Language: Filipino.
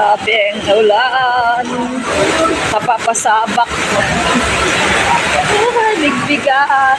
Grabe ang kaulan. Napapasabak. Ano Bigbigan.